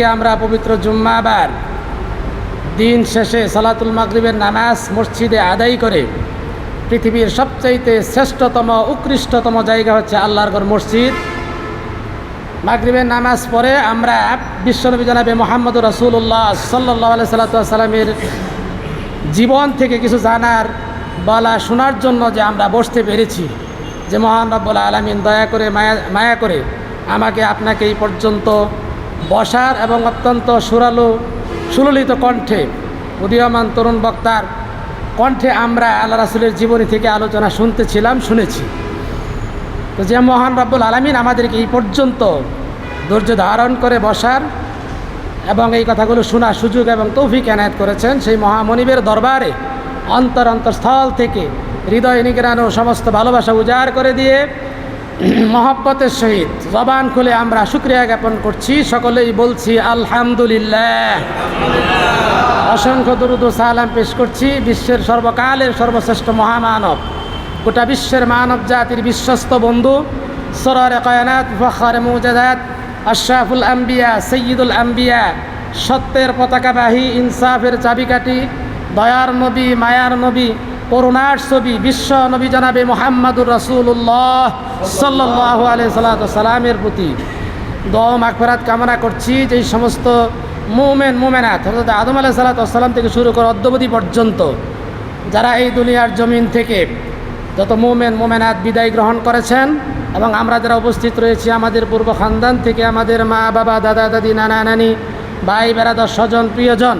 আজকে আমরা পবিত্র জুম্মাবার দিন শেষে সালাতুল মাগরিবের নামাজ মসজিদে আদায় করে পৃথিবীর সবচাইতে শ্রেষ্ঠতম, উৎকৃষ্টতম জায়গা হচ্ছে আল্লাহর মসজিদ। মাগরিবের নামাজ পরে আমরা বিশ্বনবী জানাবে মোহাম্মদ রসুল্লাহ সাল্লাহ সাল্লামের জীবন থেকে কিছু জানার, বলা শোনার জন্য যে আমরা বসতে পেরেছি। যে মহান রব্বুল আলমিন দয়া করে, মায়া মায়া করে আমাকে আপনাকে এই পর্যন্ত বসার এবং অত্যন্ত সুরালো, সুললিত কণ্ঠে উদীয়মান তরুণ বক্তার কণ্ঠে আমরা আল্লাহ রাসুলের জীবনী থেকে আলোচনা শুনতেছিলাম, শুনেছি। তো যে মহান রব্বুল আলমিন আমাদেরকে এই পর্যন্ত ধৈর্য ধারণ করে বসার এবং এই কথাগুলো শোনার সুযোগ এবং তৌফিক এনায়ত করেছেন সেই মহামনিবের দরবারে অন্তর অন্তরস্থল থেকে হৃদয় নিগড়ানো সমস্ত ভালোবাসা উজাড় করে দিয়ে মহব্বতের সহিত জবান খুলে আমরা শুক্রিয়া জ্ঞাপন করছি। সকলেই বলছি, আলহামদুলিল্লাহ। অসংখ্য দুরুদ সালাম পেশ করছি। বিশ্বের সর্বকালের সর্বশ্রেষ্ঠ মহামানব, গোটা বিশ্বের মানব জাতির বিশ্বস্ত বন্ধু, সরর কয়নাত ফখর মুজাদাত আশরাফুল আম্বিয়া, সৈয়দুল আম্বিয়া, সত্যের পতাকাবাহী ইনসাফের চাবিকাঠি, দয়ার নবী, মায়ার নবী করুণার ছবি, বিশ্ব নবী জানাবে মোহাম্মদুর রসুল্লাহ সাল্লাহ সালামের প্রতি। দম আকবরাত কামনা করছি যে সমস্ত মুমেন, মুমেনাত অর্থাৎ আদম আলাহ সাল্লাম থেকে শুরু করে অদ্যবধি পর্যন্ত যারা এই দুনিয়ার জমিন থেকে যত মুমেন, মোমেনাত বিদায় গ্রহণ করেছেন এবং আমরা যারা উপস্থিত রয়েছি আমাদের পূর্ব খানদান থেকে আমাদের মা, বাবা, দাদা, দাদি, নানা, নানি, ভাই, বেড়াদার স্বজন, প্রিয়জন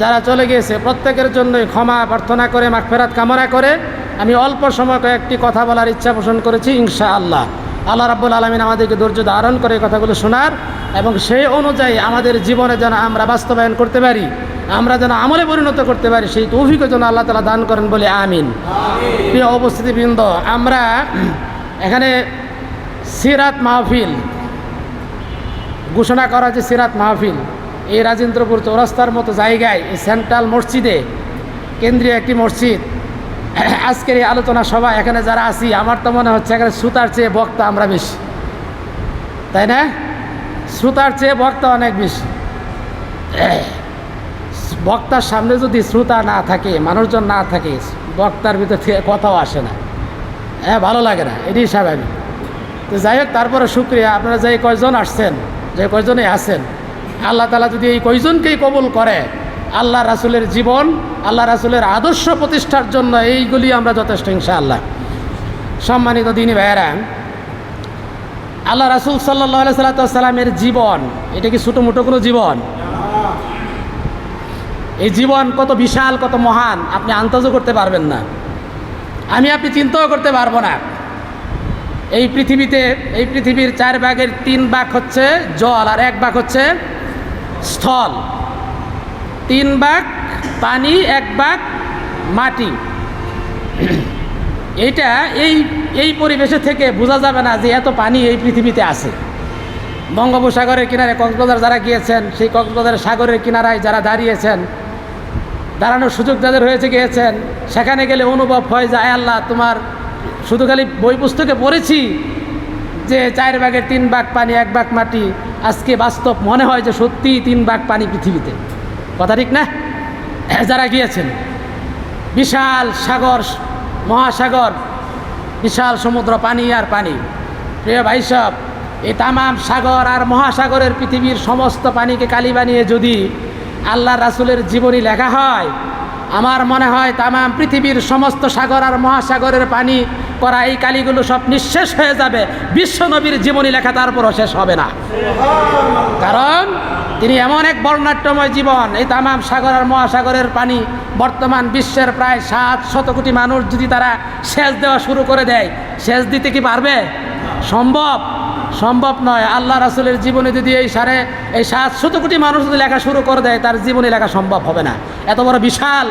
যারা চলে গিয়েছে প্রত্যেকের জন্যই ক্ষমা প্রার্থনা করে মাগফেরাত কামনা করে। আমি অল্প সময় কয়েকটি কথা বলার ইচ্ছা পোষণ করেছি ইনশা আল্লাহ আল্লাহ রাব্বুল আলমিন আমাদেরকে ধৈর্য ধারণ করে কথাগুলো শোনার এবং সেই অনুযায়ী আমাদের জীবনে যেন আমরা বাস্তবায়ন করতে পারি আমরা যেন আমলে পরিণত করতে পারি সেই তৌফিকও যেন আল্লাহ তালা দান করেন বলে আমিন। প্রিয় অবস্থিতিবৃন্দ আমরা এখানে সিরাত মাহফিল ঘোষণা করা যে সিরাত মাহফিল। এই রাজেন্দ্রপুর চৌরাস্তার মতো জায়গায়, এই সেন্ট্রাল মসজিদে কেন্দ্রীয় একটি মসজিদ। আজকের এই আলোচনা সভা, এখানে যারা আছি, আমার তো মনে হচ্ছে এখানে শ্রোতার চেয়ে বক্তা আমরা বেশি। তাই না? শ্রোতার চেয়ে বক্তা অনেক বেশি। বক্তার সামনে যদি শ্রোতা না থাকে, মানুষজন না থাকে, বক্তার ভিতর থেকে কথাও আসে না। হ্যাঁ ভালো লাগে না, এটাই স্বাভাবিক। তো যাই হোক, তারপরে শুক্রিয়া। আপনারা যে কয়জন আসছেন, যে কয়জনে আছেন আল্লাহ তালা যদি এই কয়জনকেই কবুল করে, আল্লাহ রাসুলের জীবন, আল্লাহ রাসুলের আদর্শ প্রতিষ্ঠার জন্য এইগুলি আমরা যথেষ্ট, ইনশাআল্লাহ। সম্মানিত দিনী ভাইয়েরা, আল্লাহ রাসুল সাল্লাহ সাল্লামের জীবন, এটা কি ছোটো মোটো কোনো জীবন? এই জীবন কত বিশাল, কত মহান, আপনি আন্দাজও করতে পারবেন না। আমি আপনি চিন্তাও করতে পারব না। এই পৃথিবীতে, এই পৃথিবীর চার ভাগের তিন ভাগ হচ্ছে জল, আর এক ভাগ হচ্ছে স্থল। তিন ভাগ পানি, এক ভাগ মাটি। এইটা এই এই পরিবেশে থেকে বোঝা যাবে না যে এত পানি এই পৃথিবীতে আছে। বঙ্গোপসাগরের কিনারে কক্সবাজার যারা গিয়েছেন, সেই কক্সবাজারের সাগরের কিনারায় যারা দাঁড়িয়েছেন, দাঁড়ানোর সুযোগ যাদের হয়েছে গিয়েছেন, সেখানে গেলে অনুভব হয় যে, আয় আল্লাহ, তোমার শুধু খালি বই পুস্তকে পড়েছি যে চার ভাগের তিন ভাগ পানি, এক ভাগ মাটি, আজকে বাস্তব মনে হয় যে সত্যিই তিন ভাগ পানি পৃথিবীতে। কথা ঠিক না? যারা গিয়েছেন, বিশাল সাগর, মহাসাগর, বিশাল সমুদ্র, পানি আর পানি। প্রিয় ভাই সব এই তামাম সাগর আর মহাসাগরের পৃথিবীর সমস্ত পানিকে কালি বানিয়ে যদি আল্লাহ রাসুলের জীবনী লেখা হয় আমার মনে হয় তামাম পৃথিবীর সমস্ত সাগর আর মহাসাগরের পানি করা এই কালিগুলো সব নিঃশেষ হয়ে যাবে। বিশ্ব নবীর জীবনী লেখা তারপরও শেষ হবে না। কারণ তিনি এমন এক বর্ণাঢ্যময় জীবন, এই তামাম সাগর আর মহাসাগরের পানি বর্তমান বিশ্বের প্রায় সাত শত কোটি মানুষ যদি তারা সেচ দেওয়া শুরু করে দেয়, সেচ দিতে কি পারবে? সম্ভব। সম্ভব নয়। আল্লাহ রাসুলের জীবনে যদি এই সাড়ে, এই সাত শত কোটি মানুষ যদি লেখা শুরু করে দেয়, তার জীবনে লেখা সম্ভব হবে না। এত বড় বিশাল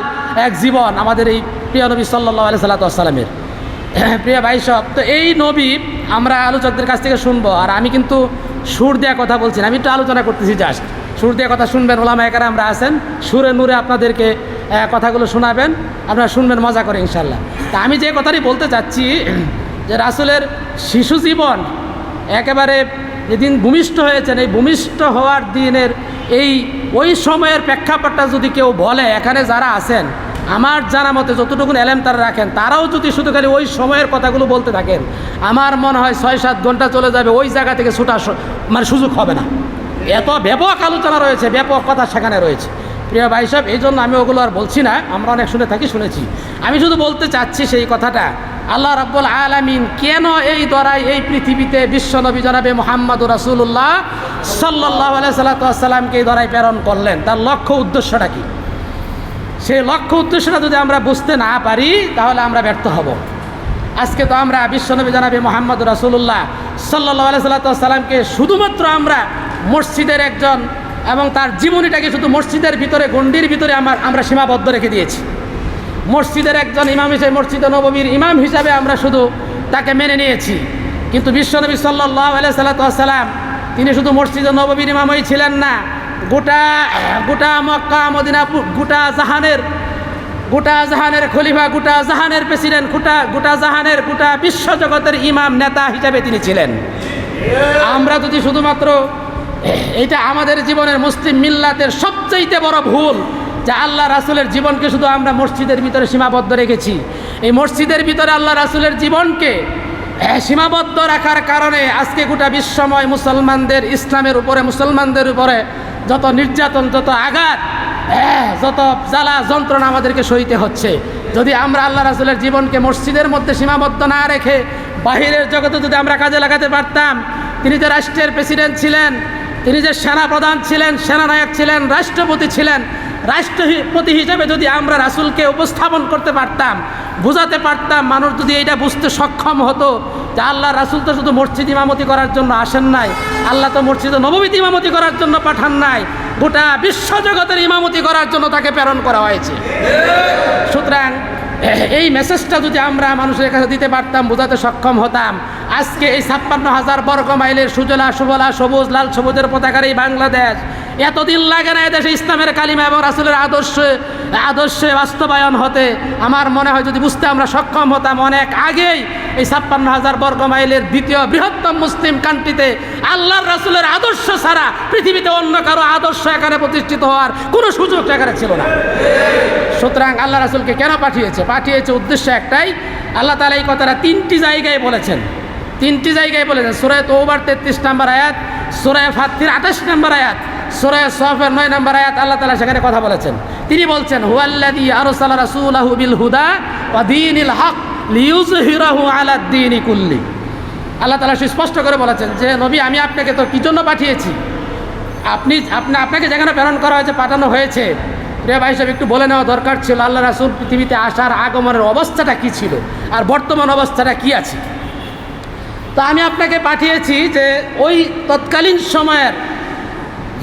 এক জীবন আমাদের এই প্রিয় নবী সাল্লাহ আলি সাল্লাতামের প্রিয় ভাই সব, তো এই নবী আমরা আলোচকদের কাছ থেকে শুনব। আর আমি কিন্তু সুর দেওয়া কথা বলছি আমি একটু আলোচনা করতেছি জাস্ট সুর দেওয়া কথা শুনবেন ওলামা একারা আমরা আছেন, সুরে নূরে আপনাদেরকে কথাগুলো শোনাবেন, আপনারা শুনবেন, মজা করে ইনশাল্লাহ তা আমি যে কথাটি বলতে চাচ্ছি, যে রাসুলের শিশু জীবন একেবারে যেদিন ভূমিষ্ঠ হয়েছেন। এই ভূমিষ্ঠ হওয়ার দিনের এই ওই সময়ের প্রেক্ষাপটটা যদি কেউ বলে, এখানে যারা আছেন, আমার জানা মতে যতটুকু এলেম তারা রাখেন, তারাও যদি শুধু খালি ওই সময়ের কথাগুলো বলতে থাকেন, আমার মনে হয় ছয় সাত ঘণ্টা চলে যাবে, ওই জায়গা থেকে ছুটার স- মানে সুযোগ হবে না। এত ব্যাপক আলোচনা রয়েছে, ব্যাপক কথা সেখানে রয়েছে। প্রিয় ভাই সাহেব, এই জন্য আমি ওগুলো আর বলছি না, আমরা অনেক শুনে থাকি, শুনেছি। আমি শুধু বলতে চাচ্ছি সেই কথাটা আল্লাহ রাব্বুল আলামিন কেন এই দ্বারাই এই পৃথিবীতে বিশ্বনবী জনাবে মোহাম্মদ রাসূলুল্লাহ সাল্লাল্লাহু আলাইহি সাল্লামকে এই দ্বারাই প্রেরণ করলেন? তার লক্ষ্য উদ্দেশ্যটা কি? সেই লক্ষ্য উদ্দেশ্যটা যদি আমরা বুঝতে না পারি, তাহলে আমরা ব্যর্থ হব। আজকে তো আমরা বিশ্বনবী জানাবি মোহাম্মদ রাসুল্লাহ সাল্লাহ সাল্লামকে শুধুমাত্র আমরা মসজিদের একজন এবং তার জীবনীটাকে শুধু মসজিদের ভিতরে, গণ্ডির ভিতরে আমার আমরা সীমাবদ্ধ রেখে দিয়েছি। মসজিদের একজন ইমাম হিসেবে মসজিদ নবমীর ইমাম হিসাবে আমরা শুধু তাকে মেনে নিয়েছি। কিন্তু বিশ্বনবী সাল্লাহ সাল্লাম তিনি শুধু মসজিদ নবমীর ইমামই ছিলেন না। গোটা গোটা মক্কা মদিনা গোটা জাহানের গোটা জাহানের খলিফা, গোটা জাহানের প্রেসিডেন্ট, গোটা গোটা জাহানের, গোটা বিশ্বজগতের ইমাম নেতা হিসাবে তিনি ছিলেন। আমরা যদি শুধুমাত্র এটা আমাদের জীবনের মুসলিম মিল্লাতের সবচাইতে বড় ভুল যে আল্লাহ রাসুলের জীবনকে শুধু আমরা মসজিদের ভিতরে সীমাবদ্ধ রেখেছি। এই মসজিদের ভিতরে আল্লাহ রাসুলের জীবনকে হ্যাঁ, সীমাবদ্ধ রাখার কারণে আজকে গোটা বিশ্বময় মুসলমানদের ইসলামের উপরে মুসলমানদের উপরে যত নির্যাতন যত আঘাত হ্যাঁ, যত জ্বালা যন্ত্রণা আমাদেরকে সইতে হচ্ছে। যদি আমরা আল্লাহ রাসুলের জীবনকে মসজিদের মধ্যে সীমাবদ্ধ না রেখে বাহিরের জগতে যদি আমরা কাজে লাগাতে পারতাম তিনি যে রাষ্ট্রের প্রেসিডেন্ট ছিলেন তিনি যে সেনাপ্রধান ছিলেন সেনানায়ক ছিলেন রাষ্ট্রপতি ছিলেন রাষ্ট্রপতি হিসেবে যদি আমরা রাসুলকে উপস্থাপন করতে পারতাম, বোঝাতে পারতাম, মানুষ যদি এটা বুঝতে সক্ষম হতো যে আল্লাহ রাসুল তো শুধু মসজিদ ইমামতি করার জন্য আসেন নাই, আল্লাহ তো মসজিদে নবমীত ইমামতি করার জন্য পাঠান নাই, গোটা বিশ্বজগতের ইমামতি করার জন্য তাকে প্রেরণ করা হয়েছে। সুতরাং, এই মেসেজটা যদি আমরা মানুষের কাছে দিতে পারতাম, বোঝাতে সক্ষম হতাম আজকে এই ছাপ্পান্ন হাজার বর্গ মাইলের সুজলা, সুবলা, সবুজ, লাল, সবুজের পতাকার এই বাংলাদেশ, এতদিন লাগে না এদেশে ইসলামের কালিমা এবং রাসুলের আদর্শ, আদর্শে বাস্তবায়ন হতে। আমার মনে হয় যদি বুঝতে আমরা সক্ষম হতাম অনেক আগেই এই ছাপ্পান্ন হাজার বর্গ মাইলের দ্বিতীয় বৃহত্তম মুসলিম কান্ট্রিতে আল্লাহর রাসুলের আদর্শ ছাড়া পৃথিবীতে অন্য কারও আদর্শ এখানে প্রতিষ্ঠিত হওয়ার কোনো সুযোগ এখানে ছিল না। সুতরাং আল্লাহ রাসুলকে কেন পাঠিয়েছে? পাঠিয়েছে উদ্দেশ্য একটাই। আল্লাহ তালা এই কথাটা তিনটি জায়গায় বলেছেন। তিনটি জায়গায় বলেছেন, সুরায় তৌবার তেত্রিশ নম্বর আয়াত, সুরায় ফাতির আঠাশ নম্বর আয়াত, সুরায় সফের নয় নম্বর আয়াত আল্লাহ তালা সেখানে কথা বলেছেন। তিনি বলছেন হুয়াল্লাদি আরসাল রাসূলাহু বিল হুদা দীনিল হক লিইউযহিরাহু আলা দ্বীনি কুল্লি। আল্লাহ তালা সুস্পষ্ট করে বলেছেন যে, নবী, আমি আপনাকে তো কি জন্য পাঠিয়েছি? আপনি আপনি, আপনাকে যেখানে প্রেরণ করা হয়েছে, পাঠানো হয়েছে। প্রিয় ভাই সাহেব, একটু বলে নেওয়া দরকার ছিল, আল্লাহ রাসুল পৃথিবীতে আসার আগমনের অবস্থাটা কি ছিল? আর বর্তমান অবস্থাটা কি আছে? তো আমি আপনাকে পাঠিয়েছি যে ওই তৎকালীন সময়ের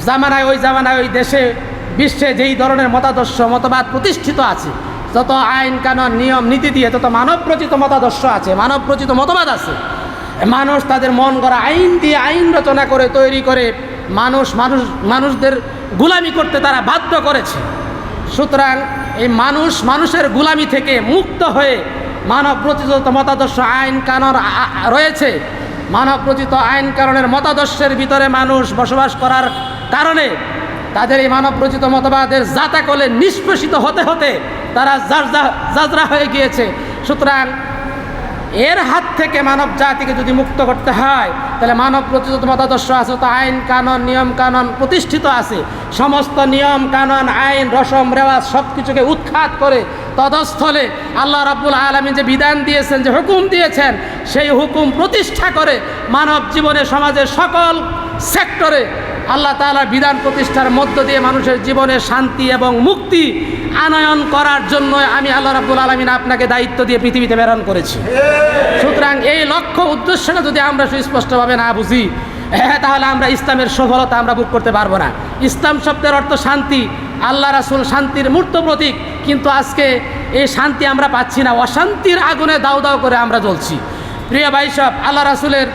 জামানায়, ওই জামানায়, ওই দেশে, বিশ্বে যেই ধরনের মতাদর্শ, মতবাদ প্রতিষ্ঠিত আছে, যত আইন, কানুন, নিয়ম, নীতি দিয়ে তত মানব মতাদর্শ আছে মানব রচিত মতবাদ আছে মানুষ তাদের মন করা আইন দিয়ে আইন রচনা করে, তৈরি করে মানুষ মানুষ, মানুষদের গুলামি করতে তারা বাধ্য করেছে। সুতরাং এই মানুষ, মানুষের গুলামি থেকে মুক্ত হয়ে মানব প্রচিত মতাদর্শ আইন কানুন রয়েছে। মানব প্রচিত আইন কারণের মতাদর্শের ভিতরে মানুষ বসবাস করার কারণে তাদের এই মানব রচিত মতবাদের জাতাকলে নিষ্পেষিত হতে হতে তারা জারজা- জাজরা হয়ে গিয়েছে। সুতরাং এর হাত থেকে মানব জাতিকে যদি মুক্ত করতে হয়, তাহলে মানব প্রতিরোধ মতাদর্শ আছে তো আইন কানুন, নিয়ম কানুন প্রতিষ্ঠিত আছে। সমস্ত নিয়ম কানুন, আইন, রসম, রেওয়াজ সব কিছুকে উৎখাত করে তদস্থলে আল্লাহ রাব্বুল আলমী যে বিধান দিয়েছেন, যে হুকুম দিয়েছেন, সেই হুকুম প্রতিষ্ঠা করে মানব জীবনে, সমাজের সকল সেক্টরে আল্লাহ তাআলার বিধান প্রতিষ্ঠার মধ্য দিয়ে মানুষের জীবনে শান্তি এবং মুক্তি আনয়ন করার জন্য আমি আল্লাহ রাব্বুল আলমিন আপনাকে দায়িত্ব দিয়ে পৃথিবীতে প্রেরণ করেছি। সুতরাং এই লক্ষ্য উদ্দেশ্যটা যদি আমরা সুস্পষ্টভাবে না বুঝি হ্যাঁ তাহলে আমরা ইসলামের সফলতা আমরা বুক করতে পারব না। ইসলাম শব্দের অর্থ শান্তি, আল্লাহ রাসুল শান্তির মূর্ত প্রতীক, কিন্তু আজকে এই শান্তি আমরা পাচ্ছি না। অশান্তির আগুনে দাও দাও করে আমরা জ্বলছি। প্রিয় ভাই আল্লাহ রাসুলের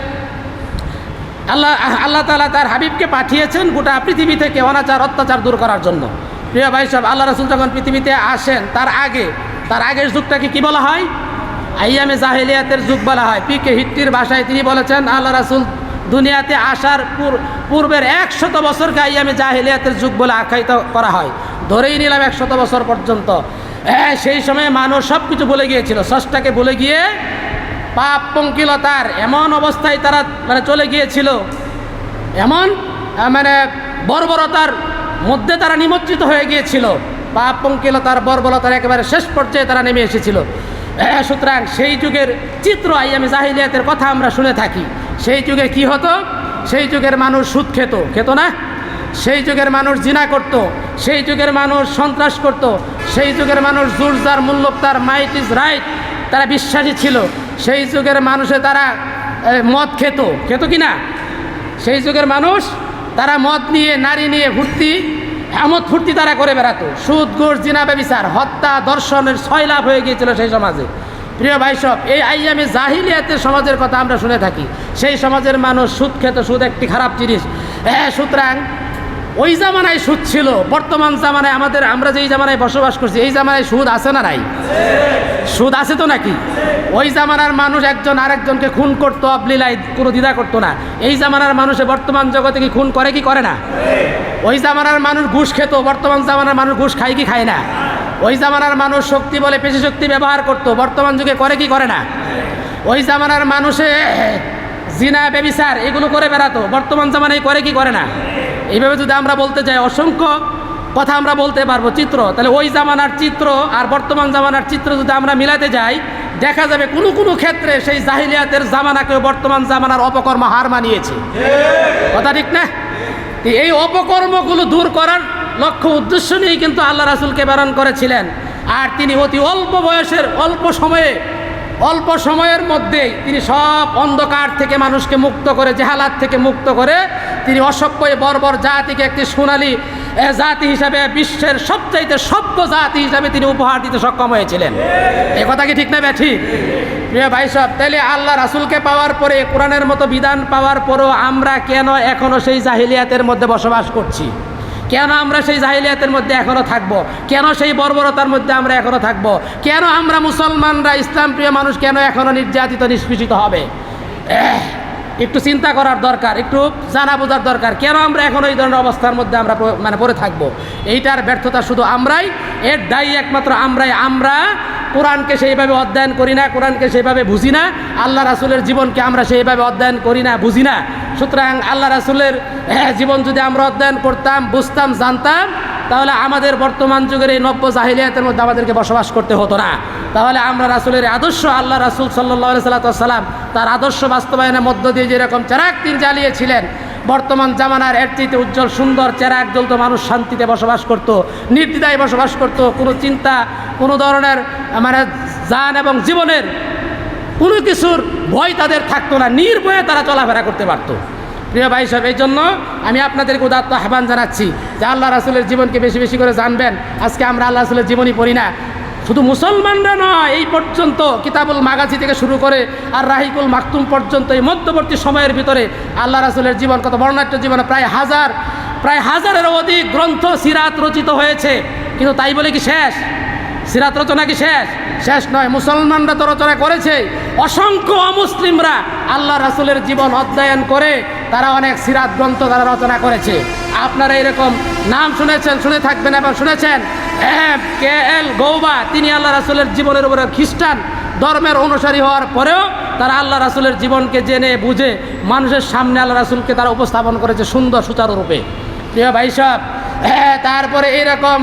আল্লাহ আল্লাহ তালা তার হাবিবকে পাঠিয়েছেন গোটা পৃথিবী থেকে অনাচার, অত্যাচার দূর করার জন্য। প্রিয় ভাই সব আল্লাহ রসুল যখন পৃথিবীতে আসেন, তার আগে, তার আগের যুগটাকে কি বলা হয়? আইয়ামে জাহেলিয়াতের যুগ বলা হয়। পি কে হিট্টির ভাষায় তিনি বলেছেন, আল্লাহ রাসুল দুনিয়াতে আসার পূর- পূর্বের একশত বছরকে আইয়ামে জাহেলিয়াতের যুগ বলে আখ্যায়িত করা হয়। ধরেই নিলাম একশত বছর পর্যন্ত। হ্যাঁ সেই সময় মানুষ সব কিছু বলে গিয়েছিল। ষষ্ঠাকে বলে গিয়ে পাপ পঙ্কিলতার এমন অবস্থায় তারা মানে চলে গিয়েছিল। এমন মানে বর্বরতার মধ্যে তারা নিমজ্জিত হয়ে গিয়েছিল। পাপ পঙ্কিলতার বর্বরতার একেবারে শেষ পর্যায়ে তারা নেমে এসেছিল। সুতরাং সেই যুগের চিত্র আইয়ামে জাহিলিয়াতের কথা আমরা শুনে থাকি। সেই যুগে কি হতো? সেই যুগের মানুষ সুদ খেত। খেত না? সেই যুগের মানুষ জিনা করত। সেই যুগের মানুষ সন্ত্রাস করত। সেই যুগের মানুষ জুরজার মূল্যতার মাইট ইজ রাইট। তারা বিশ্বাসী ছিল। সেই যুগের মানুষে তারা মদ খেত। খেত কি না? সেই যুগের মানুষ তারা মদ নিয়ে, নারী নিয়ে ফুর্তি আমোদ ফুর্তি তারা করে বেড়াতো। সুদ, ঘুষ, জিনা, ব্যবিচার, হত্যা, দর্শনের ছয় লাভ হয়ে গিয়েছিল সেই সমাজে। প্রিয় ভাই সব, এই আইয়ামে জাহিলিয়াতের সমাজের কথা আমরা শুনে থাকি। সেই সমাজের মানুষ সুদ খেত, সুদ একটি খারাপ জিনিস। হ্যাঁ সুতরাং ওই জামানায় সুদ ছিল, বর্তমান জামানায় আমাদের, আমরা যেই জামানায় বসবাস করছি, এই জামানায় সুদ আছে না নাই? সুদ আছে তো নাকি? ওই জামানার মানুষ একজন আরেকজনকে খুন করতো, অবলীলায় কোনো দ্বিধা করতো না। এই জামানার মানুষে বর্তমান জগতে কি খুন করে কি করে না? ওই জামানার মানুষ ঘুষ খেত, বর্তমান জামানার মানুষ ঘুষ খায় কি খায় না? ওই জামানার মানুষ শক্তি বলে পেশি শক্তি ব্যবহার করতো, বর্তমান যুগে করে কি করে না? ওই জামানার মানুষে জিনা, বেবিচার, এগুলো করে বেড়াতো, বর্তমান জামানায় করে কি করে না? এইভাবে যদি আমরা বলতে যাই, অসংখ্য কথা আমরা বলতে পারব চিত্র। তাহলে ওই জামানার চিত্র আর বর্তমান জামানার চিত্র যদি আমরা মিলাতে যাই, দেখা যাবে কোনো কোনো ক্ষেত্রে সেই জাহিলিয়াতের জামানাকে বর্তমান জামানার অপকর্ম হার মানিয়েছে। কথা ঠিক না? এই অপকর্মগুলো দূর করার লক্ষ্য উদ্দেশ্য নিয়েই কিন্তু আল্লাহ রাসুলকে প্রেরণ করেছিলেন। আর তিনি অতি অল্প বয়সের অল্প সময়ে অল্প সময়ের মধ্যেই তিনি সব অন্ধকার থেকে মানুষকে মুক্ত করে, জেহালাত থেকে মুক্ত করে তিনি অসভ্য বর্বর জাতিকে একটি সোনালি জাতি হিসাবে বিশ্বের সবচাইতে সভ্য জাতি হিসাবে তিনি উপহার দিতে সক্ষম হয়েছিলেন। এ কথা কি ঠিক না ব্যাঠি? প্রিয় ভাই সব তাইলে আল্লাহ রাসুলকে পাওয়ার পরে, কোরআনের মতো বিধান পাওয়ার পরেও আমরা কেন এখনও সেই জাহিলিয়াতের মধ্যে বসবাস করছি? কেন আমরা সেই জাহিলিয়াতের মধ্যে এখনও থাকব? কেন সেই বর্বরতার মধ্যে আমরা এখনও থাকব? কেন আমরা মুসলমানরা ইসলাম প্রিয় মানুষ কেন এখনও নির্যাতিত, নিষ্পেষিত হবে? একটু চিন্তা করার দরকার, একটু জানা বোঝার দরকার, কেন আমরা এখন এই ধরনের অবস্থার মধ্যে আমরা মানে পড়ে থাকব? এইটার ব্যর্থতা শুধু আমরাই, এর দায়ী একমাত্র আমরাই, আমরা কোরআনকে সেইভাবে অধ্যয়ন করি না, কোরআনকে সেইভাবে বুঝি না, আল্লাহ রাসুলের জীবনকে আমরা সেইভাবে অধ্যয়ন করি না, বুঝি না। সুতরাং আল্লাহ রাসুলের হ্যাঁ, জীবন যদি আমরা অধ্যয়ন করতাম বুঝতাম জানতাম তাহলে আমাদের বর্তমান যুগের এই নব্য জাহিলিয়াতের মধ্যে আমাদেরকে বসবাস করতে হতো না। তাহলে আমরা রাসুলের আদর্শ আল্লাহ রাসুল সাল্লাহ সাল্লাম তার আদর্শ বাস্তবায়নের মধ্য দিয়ে যেরকম চেরাক তিনি জ্বালিয়েছিলেন বর্তমান জামানার এর উজ্জ্বল সুন্দর চেরাক জ্বলত মানুষ শান্তিতে বসবাস করত নির্দ্বিধায় বসবাস করত কোনো চিন্তা কোনো ধরনের মানে যান এবং জীবনের কোনো কিছুর ভয় তাদের থাকতো না, নির্ভয়ে তারা চলাফেরা করতে পারতো। প্রিয় ভাই সব এই জন্য আমি আপনাদেরকে উদাত্ত আহ্বান জানাচ্ছি যে আল্লাহ রাসুলের জীবনকে বেশি বেশি করে জানবেন। আজকে আমরা আল্লাহ রাসুলের জীবনই পড়ি না। শুধু মুসলমানরা নয়, এই পর্যন্ত কিতাবুল মাগাজি থেকে শুরু করে আর রাহিকুল মাকতুম পর্যন্ত এই মধ্যবর্তী সময়ের ভিতরে আল্লাহ রাসুলের জীবন, কত বর্ণাঢ্য জীবনে, প্রায় হাজার, প্রায় হাজারেরও অধিক গ্রন্থ, সিরাত রচিত হয়েছে। কিন্তু তাই বলে কি শেষ? সিরাত রচনা কি শেষ? শেষ নয় মুসলমানরা তো রচনা করেছে। অসংখ্য অমুসলিমরা আল্লাহ রাসুলের জীবন অধ্যয়ন করে তারা অনেক সিরাত গ্রন্থ তারা রচনা করেছে। আপনারা এরকম নাম শুনেছেন শুনে থাকবেন এবং শুনেছেন। কে এল গৌবা তিনি আল্লাহ রাসুলের জীবনের উপরে খ্রিস্টান ধর্মের অনুসারী হওয়ার পরেও তারা আল্লাহ রাসুলের জীবনকে জেনে বুঝে মানুষের সামনে আল্লাহ রাসুলকে তারা উপস্থাপন করেছে সুন্দর সুচারুরূপে প্রিয় ভাই হ্যাঁ তারপরে এইরকম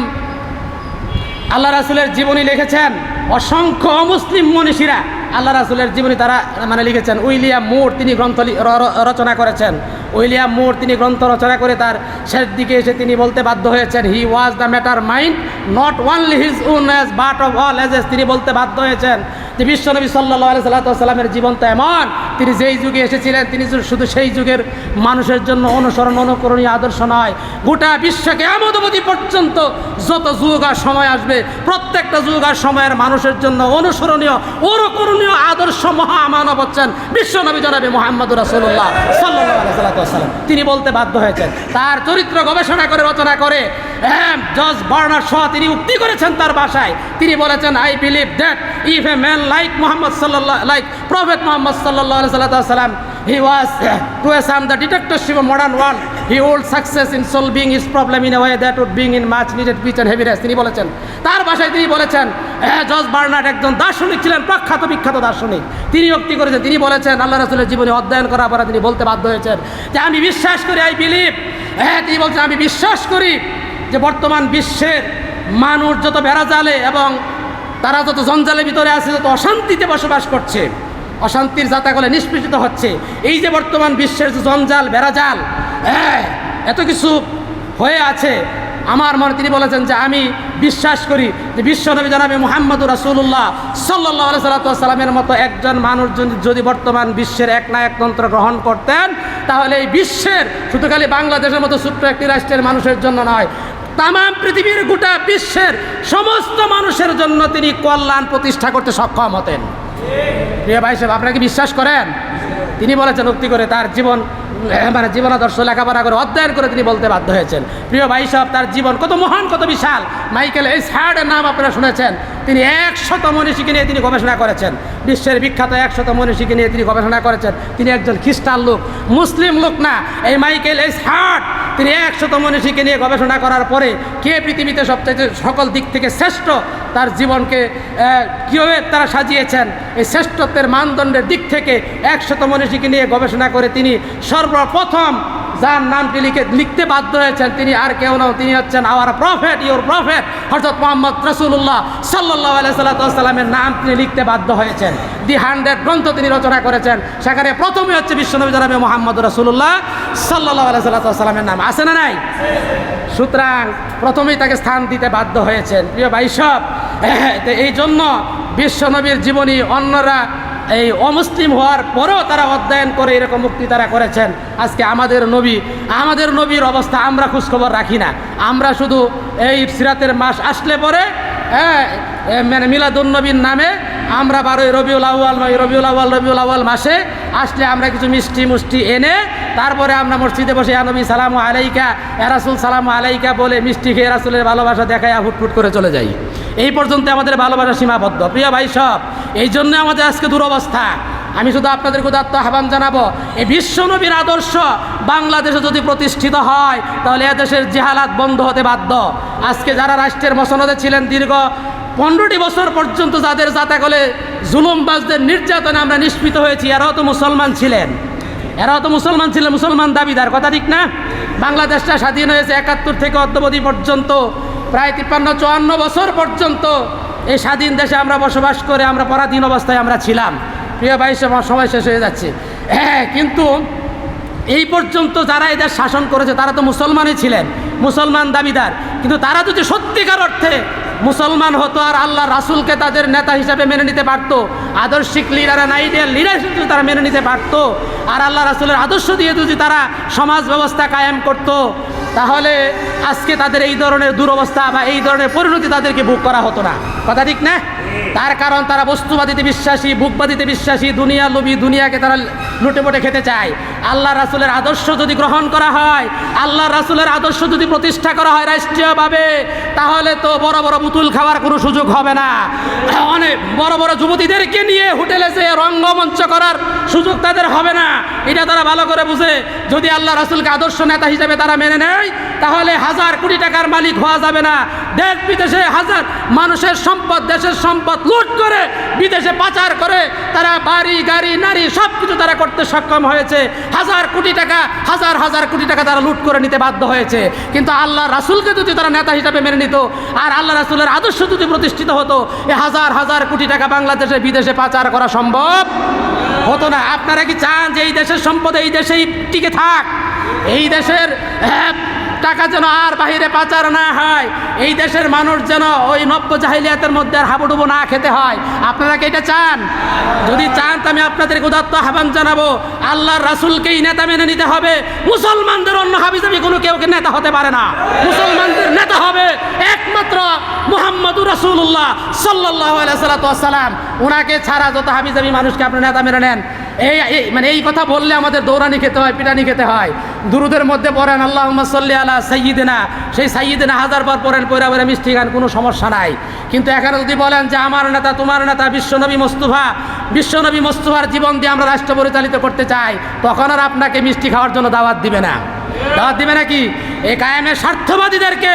আল্লাহ রাসুলের জীবনী লিখেছেন। অসংখ্য মুসলিম মনীষীরা আল্লাহ রাসুলের জীবনী তারা মানে লিখেছেন। উইলিয়াম মুর তিনি গ্রন্থ রচনা করেছেন। উইলিয়াম মুর তিনি গ্রন্থ রচনা করে তার শেষ দিকে এসে তিনি বলতে বাধ্য হয়েছেন he was the matter mind not only his own age but of all ages তিনি বলতে বাধ্য হয়েছেন যে বিশ্বনবী সাল্লাহ সাল্লামের জীবন তো এমন, তিনি যেই যুগে এসেছিলেন, তিনি শুধু সেই যুগের মানুষের জন্য অনুসরণ, অনুকরণীয় আদর্শ নয়। গোটা বিশ্বকে আমদবধি পর্যন্ত যত যুগ আর সময় আসবে, প্রত্যেকটা যুগ আর সময়ের মানুষের জন্য অনুসরণীয়, অনুকরণীয় আদর্শ মহামানব হচ্ছেন বিশ্বনবী জনাবে মোহাম্মদ রাসুল্লাহ সাল্লাহ সাল্লাম তিনি বলতে বাধ্য হয়েছেন, তার চরিত্র গবেষণা করে, রচনা করে হ্যাঁ জজ বার্নার শ তিনি উক্তি করেছেন তার বাসায় তিনি বলেছেন I believe that if a man like Mohammad সাল্লাহ লাইক প্রফেট মোহাম্মদ সাল্লাহ সাল্লাম he was to assume the dictatorship dictatorship modern modern world. He success in solving solving problem in way that would bring in much much needed peace and তিনি বলেছেন, তার ভাষায় তিনি বলেছেন হ্যাঁ জজ বার্নার্ড একজন দার্শনিক ছিলেন, প্রখ্যাত বিখ্যাত দার্শনিক। তিনি উক্তি করেছেন, তিনি বলেছেন, আল্লাহ রাসুলের জীবনে অধ্যয়ন করার পরে তিনি বলতে বাধ্য হয়েছেন যে, আমি বিশ্বাস করি আই বিলিভ হ্যাঁ তিনি বলছেন, আমি বিশ্বাস করি যে, বর্তমান বিশ্বের মানুষ যত বেড়াজালে এবং তারা যত জঞ্জালের ভিতরে আছে যত অশান্তিতে বসবাস করছে। অশান্তির জাতাকলে নিষ্পেষিত হচ্ছে। এই যে বর্তমান বিশ্বের জঞ্জাল, বেড়াজাল হ্যাঁ এত কিছু হয়ে আছে। আমার মনে তিনি বলেছেন যে আমি বিশ্বাস করি যে বিশ্বনবী জানাবে মোহাম্মদ রাসুল্লাহ সাল্লাহ সাল্লামের মতো একজন মানুষ যদি- বর্তমান বিশ্বের এক না একতন্ত্র গ্রহণ করতেন তাহলে এই বিশ্বের শুধু খালি বাংলাদেশের মতো ছোট্ট একটি রাষ্ট্রের মানুষের জন্য নয় তাম পৃথিবীর গোটা বিশ্বের সমস্ত মানুষের জন্য তিনি কল্যাণ প্রতিষ্ঠা করতে সক্ষম হতেন। প্রিয় ভাই সাহেব আপনাকে বিশ্বাস করেন? তিনি বলেছেন, উক্তি করে তার জীবন মানে জীবনাদর্শ, লেখাপড়া করে অধ্যয়ন করে তিনি বলতে বাধ্য হয়েছেন। প্রিয় ভাই সাহেব, তার জীবন কত মহান, কত বিশাল। মাইকেল এই সার্ডের নাম আপনারা শুনেছেন। তিনি একশত মনীষীকে নিয়ে তিনি গবেষণা করেছেন। বিশ্বের বিখ্যাত একশত মনীষীকে নিয়ে তিনি গবেষণা করেছেন। তিনি একজন খ্রিস্টান লোক, মুসলিম লোক না। এই মাইকেল এই হার্ট তিনি একশোতম ঋষিকে নিয়ে গবেষণা করার পরে কে পৃথিবীতে সবচেয়ে সকল দিক থেকে শ্রেষ্ঠ, তার জীবনকে কীভাবে তারা সাজিয়েছেন? এই শ্রেষ্ঠত্বের মানদণ্ডের দিক থেকে একশোতম ঋষিকে নিয়ে গবেষণা করে তিনি সর্বপ্রথম যার নামটি লিখে লিখতে বাধ্য হয়েছেন, তিনি আর কেউ নন, তিনি হচ্ছেন আওয়ার প্রফেট ইউর প্রফেট হজরত মোহাম্মদ রসুল্লাহ সাল্লাহ আলাইসাল্লামের নাম তিনি লিখতে বাধ্য হয়েছেন। দি হান্ড্রেড গ্রন্থ তিনি রচনা করেছেন, সেখানে প্রথমে হচ্ছে বিশ্বনবী জানাবে মোহাম্মদ রসুল্লাহ সাল্লাহ আলাইসাল্লামের নাম। আছে না নাই? সুতরাং প্রথমেই তাকে স্থান দিতে বাধ্য হয়েছেন। প্রিয় তো এই জন্য বিশ্বনবীর জীবনী অন্যরা এই অমুসলিম হওয়ার পরেও তারা অধ্যয়ন করে এরকম মুক্তি তারা করেছেন। আজকে আমাদের নবী, আমাদের নবীর অবস্থা আমরা খোঁজখবর রাখি না। আমরা শুধু এই সিরাতের মাস আসলে পরে হ্যাঁ মিলাদুল মানে মিলাদুন্নবীর নামে আমরা বারোই রবিউল আউয়াল রবিউল আউয়াল রবিউল আউয়াল মাসে আসলে আমরা কিছু মিষ্টি মুষ্টি এনে তারপরে আমরা মসজিদে বসে আনবী সালাম আলাইকা এরাসুল সালাম আলাইকা বলে মিষ্টি খেয়ে রাসুলের ভালোবাসা দেখায় হুটফুট করে চলে যাই। এই পর্যন্ত আমাদের ভালোবাসা সীমাবদ্ধ। প্রিয় ভাই সব, এই জন্য আমাদের আজকে দুরবস্থা। আমি শুধু আপনাদের উদাত্ত আহ্বান জানাব, এই বিশ্বনবীর আদর্শ বাংলাদেশে যদি প্রতিষ্ঠিত হয়, তাহলে এদেশের জেহালাত বন্ধ হতে বাধ্য। আজকে যারা রাষ্ট্রের মসনদে ছিলেন দীর্ঘ পনেরোটি বছর পর্যন্ত যাদের জাতাকলে জুলুমবাজদের নির্যাতনে আমরা নিষ্পিত হয়েছি, এরাও তো মুসলমান ছিলেন। এরাও তো মুসলমান ছিলেন, মুসলমান দাবিদার, কথা ঠিক না? বাংলাদেশটা স্বাধীন হয়েছে একাত্তর থেকে অদ্যবধি পর্যন্ত, প্রায় তিপ্পান্ন, চুয়ান্ন বছর পর্যন্ত এই স্বাধীন দেশে আমরা বসবাস করে, আমরা পরাধীন অবস্থায় আমরা ছিলাম। প্রিয় ভাই সময় শেষ হয়ে যাচ্ছে। হ্যাঁ কিন্তু এই পর্যন্ত যারা এদের শাসন করেছে, তারা তো মুসলমানই ছিলেন, মুসলমান দাবিদার। কিন্তু তারা যদি সত্যিকার অর্থে মুসলমান হতো আর আল্লাহ রাসুলকে তাদের নেতা হিসাবে মেনে নিতে পারতো। আদর্শিক লিডার আইডিয়াল লিডার হিসেবে তারা মেনে নিতে পারতো। আর আল্লাহ রাসুলের আদর্শ দিয়ে যদি তারা সমাজ ব্যবস্থা কায়েম করতো, তাহলে আজকে তাদের এই ধরনের দুরবস্থা বা এই ধরনের পরিণতি তাদেরকে ভোগ করা হতো না। কথা ঠিক না? তার কারণ তারা বস্তুবাদীতে বিশ্বাসী বুকবাদীতে বিশ্বাসী, দুনিয়া লোভী, দুনিয়াকে তারা লুটে পুটে খেতে চায়। আল্লাহ রাসুলের আদর্শ যদি গ্রহণ করা হয়, আল্লাহ রাসুলের আদর্শ যদি প্রতিষ্ঠা করা হয় রাষ্ট্রীয়ভাবে, তাহলে তো বড় বড় পুতুল খাওয়ার কোনো সুযোগ হবে না। অনেক বড় বড় যুবতীদেরকে নিয়ে হোটেলে যে রঙ্গমঞ্চ করার সুযোগ তাদের হবে না। এটা তারা ভালো করে বুঝে। যদি আল্লাহ রাসুলকে আদর্শ নেতা হিসেবে তারা মেনে নেয়, তাহলে হাজার কোটি টাকার মালিক হওয়া যাবে না। দেশ বিদেশে হাজার মানুষের সম্পদ, দেশের সম্পদ লুট করে বিদেশে পাচার করে তারা বাড়ি, গাড়ি, নারী সব কিছু তারা করতে সক্ষম হয়েছে। হাজার কোটি টাকা হাজার হাজার কোটি টাকা তারা লুট করে নিতে বাধ্য হয়েছে। কিন্তু আল্লাহ রাসুলকে যদি তারা নেতা হিসাবে মেনে নিত আর আল্লাহ রাসুলের আদর্শ যদি প্রতিষ্ঠিত হতো এ হাজার হাজার কোটি টাকা বাংলাদেশে বিদেশে পাচার করা সম্ভব হতো না। আপনারা কি চান যে এই দেশের সম্পদ এই দেশেই টিকে থাক? এই দেশের হ্যাঁ, টাকা যেন আর বাহিরে পাচার না হয়। এই দেশের মানুষ যেন ওই নব্য জাহিলিয়াতের মধ্যে আর হাবুডুবু না খেতে হয়। আপনারা কি এটা চান? যদি চান আমি আপনাদের উদাত্ত আহ্বান জানাব। আল্লাহর রাসুলকেই নেতা মেনে নিতে হবে। মুসলমানদের অন্য হাবিজাবি কোনো কেউ কে নেতা হতে পারে না। মুসলমানদের নেতা হবে একমাত্র মোহাম্মদুর রাসুল্লাহ সাল্লাহ সাল্লাম ওনাকে ছাড়া যত হাবিজাবি মানুষকে আপনি নেতা মেনে নেন এই মানে এই কথা বললে আমাদের দৌড়ানি খেতে হয়, পিটানি খেতে হয়। দুরুদের মধ্যে পড়েন আল্লাহ সাল্লি আলা সাইয়িদিনা সেই সাইয়িদিনা হাজার বার পড়েন পয়রা পয়রা মিষ্টি গান কোনো সমস্যা নাই। কিন্তু এখানে যদি বলেন যে, আমার নেতা, তোমার নেতা বিশ্বনবী মোস্তফা বিশ্বনবী মোস্তফার জীবন দিয়ে আমরা রাষ্ট্র পরিচালিত করতে চাই, তখন আর আপনাকে মিষ্টি খাওয়ার জন্য দাওয়াত দিবে না। দাওয়াত দিবে নাকি? এই কায়েমের স্বার্থবাদীদেরকে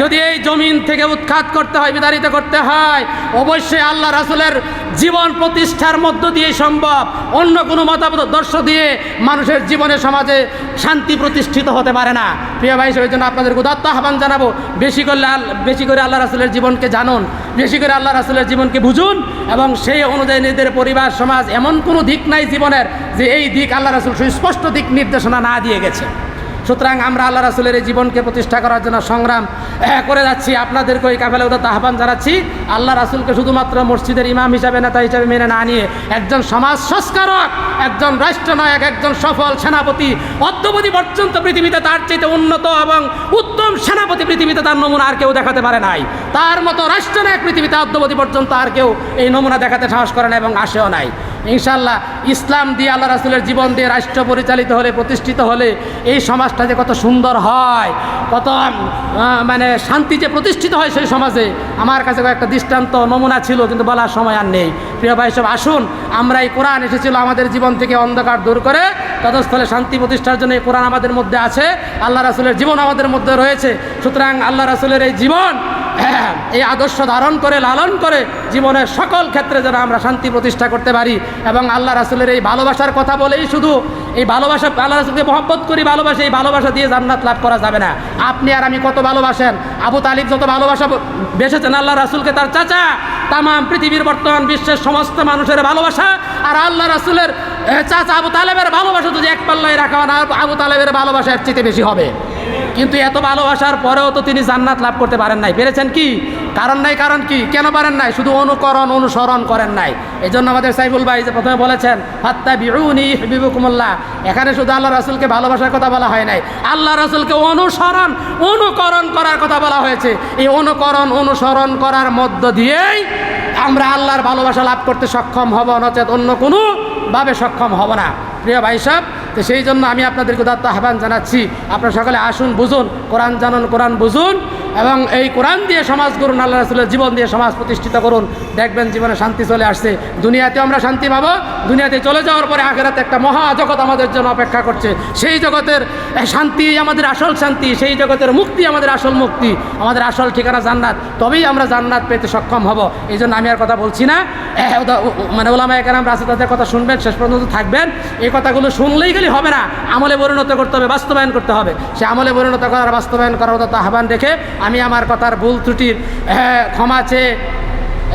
যদি এই জমিন থেকে উৎখাত করতে হয়, বিতাড়িত করতে হয়, অবশ্যই আল্লাহ রাসুলের জীবন প্রতিষ্ঠার মধ্য দিয়ে সম্ভব। অন্য কোনো মতামত মতাদর্শ দিয়ে মানুষের জীবনে সমাজে শান্তি প্রতিষ্ঠিত হতে পারে না। প্রিয় ভাই, সেই জন্য আপনাদের উদাত্ত আহ্বান জানাব, বেশি করলে বেশি করে আল্লাহ রাসুলের জীবনকে জানুন, বেশি করে আল্লাহ রাসুলের জীবনকে বুঝুন এবং সেই অনুযায়ী নিজেদের পরিবার, সমাজ এমন কোনো দিক নাই জীবনের যে এই দিক আল্লাহ রাসুল সুস্পষ্ট দিক নির্দেশনা না দিয়ে গেছে। সুতরাং আমরা আল্লাহ রাসুলের এই জীবনকে প্রতিষ্ঠা করার জন্য সংগ্রাম করে যাচ্ছি। আপনাদেরকে ওই কাফেলা উদাত আহ্বান জানাচ্ছি। আল্লাহ রাসুলকে শুধুমাত্র মসজিদের ইমাম হিসাবে, নেতা হিসাবে মেনে না নিয়ে একজন সমাজ সংস্কারক, একজন রাষ্ট্রনায়ক, একজন সফল সেনাপতি, অদ্যবধি পর্যন্ত পৃথিবীতে তার চাইতে উন্নত এবং উত্তম সেনাপতি পৃথিবীতে তার নমুনা আর কেউ দেখাতে পারে নাই। তার মতো রাষ্ট্রনায়ক পৃথিবীতে অদ্যবধি পর্যন্ত আর কেউ এই নমুনা দেখাতে সাহস করে না এবং আসেও নাই। ইনশাল্লাহ ইসলাম দিয়ে আল্লাহ রাসুলের জীবন দিয়ে রাষ্ট্র পরিচালিত হলে, প্রতিষ্ঠিত হলে এই সমাজটা যে কত সুন্দর হয়, কত মানে শান্তি যে প্রতিষ্ঠিত হয় সেই সমাজে আমার কাছে একটা দৃষ্টান্ত, নমুনা ছিল কিন্তু বলার সময় আর নেই। প্রিয় ভাই, সব আসুন, আমরা এই কোরআন এসেছিল আমাদের জীবন থেকে অন্ধকার দূর করে ততস্থলে শান্তি প্রতিষ্ঠার জন্য এই কোরআন আমাদের মধ্যে আছে, আল্লাহ রাসুলের জীবন আমাদের মধ্যে রয়েছে, সুতরাং আল্লাহ রাসুলের এই জীবন এই আদর্শ ধারণ করে, লালন করে জীবনের সকল ক্ষেত্রে যেন আমরা শান্তি প্রতিষ্ঠা করতে পারি এবং আল্লাহ রাসুলের এই ভালোবাসার কথা বলেই শুধু এই ভালোবাসা, আল্লাহ রাসুলকে মহব্বত করি ভালোবাসা, এই ভালোবাসা দিয়ে জান্নাত লাভ করা যাবে না। আপনি আর আমি কত ভালোবাসেন? আবু তালিব যত ভালোবাসা বেসেছেন আল্লাহ রাসুলকে তার চাচা, তামাম পৃথিবীর বর্তমান বিশ্বের সমস্ত মানুষের ভালোবাসা আর আল্লাহ রাসুলের চাচা আবু তালেবের ভালোবাসা যদি এক পাল্লায় রাখা হয়, না, আবু তালেবের ভালোবাসা এর চেয়ে বেশি হবে। কিন্তু এত ভালোবাসার পরেও তো তিনি জান্নাত লাভ করতে পারেন নাই। পেরেছেন কি? কারণ নাই, কারণ কি? কেন পারেন নাই? শুধু অনুকরণ, অনুসরণ করেন নাই। এই জন্য আমাদের সাইফুল ভাই যে প্রথমে বলেছেন হাত্তা বিউনি বিবুকুমুল্লাহ এখানে শুধু আল্লাহ রাসুলকে ভালোবাসার কথা বলা হয় নাই। আল্লাহ রাসুলকে অনুসরণ, অনুকরণ করার কথা বলা হয়েছে। এই অনুকরণ, অনুসরণ করার মধ্য দিয়েই আমরা আল্লাহর ভালোবাসা লাভ করতে সক্ষম হব, নচেত অন্য কোনো ভাবে সক্ষম হব না। প্রিয় ভাই সাহেব তো সেই জন্য আমি আপনাদেরকে দত্ত আহ্বান জানাচ্ছি। আপনারা সকলে আসুন, বুঝুন, কোরআন জানুন, কোরআন বুঝুন। এবং এই কোরআন দিয়ে সমাজ করুন, আল্লাহ রাসুলের জীবন দিয়ে সমাজ প্রতিষ্ঠিত করুন। দেখবেন জীবনে শান্তি চলে আসছে। দুনিয়াতেও আমরা শান্তি পাবো। দুনিয়াতে চলে যাওয়ার পরে আখেরাতে একটা মহা জগৎ আমাদের জন্য অপেক্ষা করছে। সেই জগতের শান্তি আমাদের আসল শান্তি, সেই জগতের মুক্তি আমাদের আসল মুক্তি, আমাদের আসল ঠিকানা জান্নাত। তবেই আমরা জান্নাত পেতে সক্ষম হব। এই জন্য আমি আর কথা বলছি না। মানে ওলামা একারাম রাস্তা তাদের কথা শুনবেন, শেষ পর্যন্ত থাকবেন। এই কথাগুলো শুনলেই গেলে হবে না। আমলে পরিণত করতে হবে, বাস্তবায়ন করতে হবে। সে আমলে পরিণত করার, বাস্তবায়ন করার উদাত্ত আহ্বান রেখে আমি আমার কথার ভুল ত্রুটির হ্যাঁ, ক্ষমা চেয়ে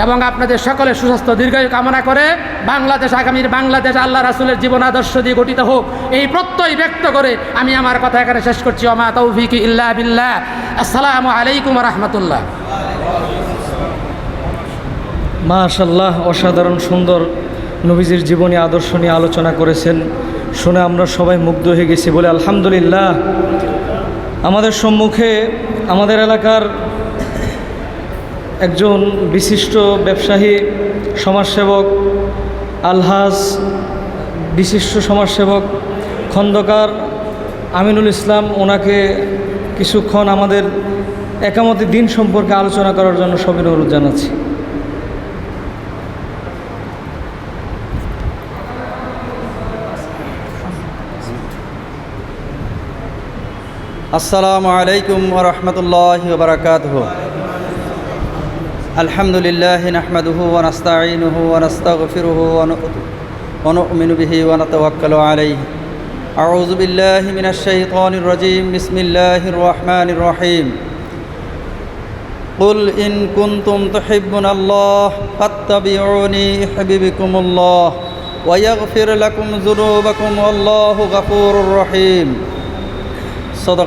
এবং আপনাদের সকলে সুস্বাস্থ্য দীর্ঘায়ু কামনা করে বাংলাদেশ আগামীর বাংলাদেশ আল্লাহ রাসুলের জীবন আদর্শ দিয়ে গঠিত হোক। এই প্রত্যয় ব্যক্ত করে আমি আমার কথা এখানে শেষ করছি। ওমা তৌফিক ইল্লা বিল্লাহ। আসসালামু আলাইকুম রহমতুল্লাহ। মাশাল্লাহ অসাধারণ সুন্দর নবীজির জীবনী আদর্শ নিয়ে আলোচনা করেছেন। শুনে আমরা সবাই মুগ্ধ হয়ে গেছি বলে আলহামদুলিল্লাহ। আমাদের সম্মুখে আমাদের এলাকার একজন বিশিষ্ট ব্যবসায়ী, সমাজসেবক, আলহাজ বিশিষ্ট সমাজসেবক, খন্দকার আমিনুল ইসলাম, ওনাকে কিছুক্ষণ আমাদের একামতি দিন সম্পর্কে আলোচনা করার জন্য সবিন অনুরোধ জানাচ্ছি। السلام عليكم ورحمة الله وبركاته الحمد لله نحمده ونستعينه ونستغفره ونؤ- ونؤمن به ونتوكل عليه أعوذ بالله من الشيطان الرجيم بسم الله الرحمن الرحيم قل إن كنتم تحبون الله فاتبعوني يحببكم الله ويغفر لكم ذنوبكم والله غفور رحيم صدق